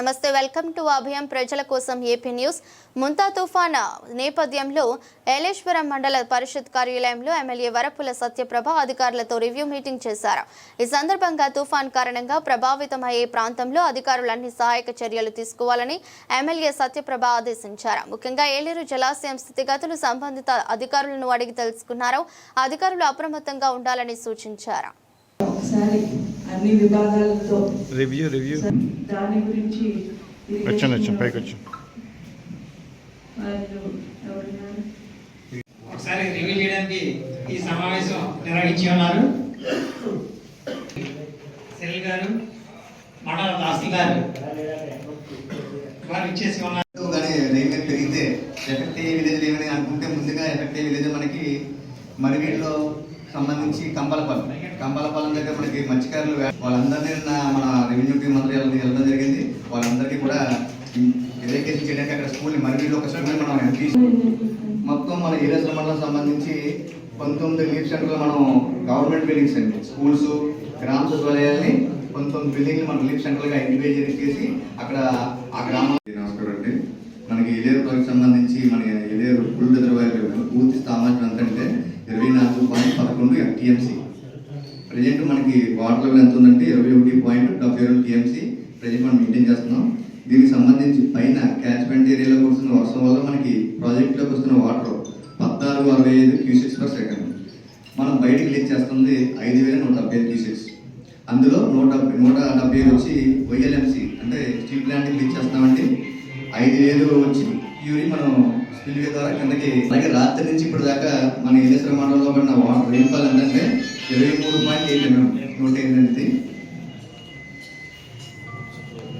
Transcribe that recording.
నమస్తే welcome to అభయం ప్రజల కోసం ఏపీ న్యూస్. ముంతా తుఫాన్ నేపథ్యంలో ఏలేశ్వరం మండల పరిషత్ కార్యాలయంలో ఎమ్మెల్యే వరపుల సత్యప్రభ అధికారులతో రివ్యూ మీటింగ్ చేశారు. ఈ సందర్భంగా తుఫాన్ కారణంగా ప్రభావితమయ్యే ప్రాంతంలో అధికారులు అన్ని సహాయక చర్యలు తీసుకోవాలని ఎమ్మెల్యే సత్యప్రభ ఆదేశించారు. ముఖ్యంగా ఏలేరు జలాశయం స్థితిగతులు సంబంధిత అధికారులను అడిగి తెలుసుకున్నారు. అధికారులు అప్రమత్తంగా ఉండాలని సూచించారు. ఒకసారి అన్ని విభాగాలతో రివ్యూ రివ్యూ దాని గురించి వచ్చాను వచ్చాను పైకి వచ్చాను? ఒకసారి రివ్యూ చేయడానికి ఈ సమావేశం నిర్వహించి ఉన్నారు. సెల్ గారు మండల గారు వారు ఇచ్చేసి ఉన్నారు. కానీ రేట్ పెరిగితే ఎఫెక్ట్ అయ్యే విలేజ్ ఏమని అనుకుంటే ముందుగా ఎఫెక్ట్ అయ్యే విలేజ్ మనకి మరివీటిలో సంబంధించి కంబలపాలెం కంబలపాలెం దగ్గర మనకి మత్స్యకారులు వాళ్ళందరినీ మన రెవెన్యూ టీం మంత్రి వెళ్ళడం జరిగింది. వాళ్ళందరికీ కూడా ఎడ్యుకేషన్ చేయడానికి అక్కడ స్కూల్ మరివీడిలో ఒక స్కూల్ మనం ఎంపీ మొత్తం మన ఏరియా మండలం సంబంధించి పంతొమ్మిది లీవ్ సెంటర్లు మనం గవర్నమెంట్ బిల్డింగ్స్ అండి. స్కూల్స్ గ్రామ సచివాలయాల్ని పంతొమ్మిది బిల్డింగ్లు మనం లీవ్ సెంటర్గా ఐడెంటిఫై చేసి అక్కడ ఆ గ్రామం నమస్కారం అండి. మనకి ఇలేరు ప్రాజెక్ట్ సంబంధించి మన ఇలేరు ఫుల్ రిజర్వాయర్ పూర్తి సామర్థ్యం ఎంత అంటే ఇరవై నాలుగు పాయింట్ పదకొండు టీఎంసీ ప్రజెంట్ మనకి వాటర్ లెవెల్ ఎంత ఉందంటే ఇరవై ఒకటి పాయింట్ డెబ్బై రెండు టీఎంసీ ప్రజెంట్ మనం మెయింటైన్ చేస్తున్నాం. దీనికి సంబంధించి పైన క్యాచ్మెంట్ ఏరియాలోకి వస్తున్న వర్షం వల్ల మనకి ప్రాజెక్టులోకి వస్తున్న వాటర్ పద్నాలుగు అరవై ఐదు క్యూసెక్స్ పర్ సెకండ్ మనం బయటకు లీక్ చేస్తుంది ఐదు వేల నూట డెబ్బై ఐదు క్యూసెక్స్ అందులో నూట డెబ్బై నూట డెబ్బై ఐదు వచ్చి వైఎల్ఎంసీ అంటే స్టీల్ ప్లాంట్కి లీక్ చేస్తామంటే ఐదు వేలు వచ్చి ప్యూరి మనం స్పిల్వే ద్వారా కిందకి అలాగే రాత్రి నుంచి ఇప్పుడు దాకా మన ఏలేశ్వర మండలంలో పడిన వాటర్ రెయిన్ఫాల్ ఏంటంటే ఇరవై మూడు పాయింట్ ఎయిట్ ఎంఎం నూట ఎనిమిది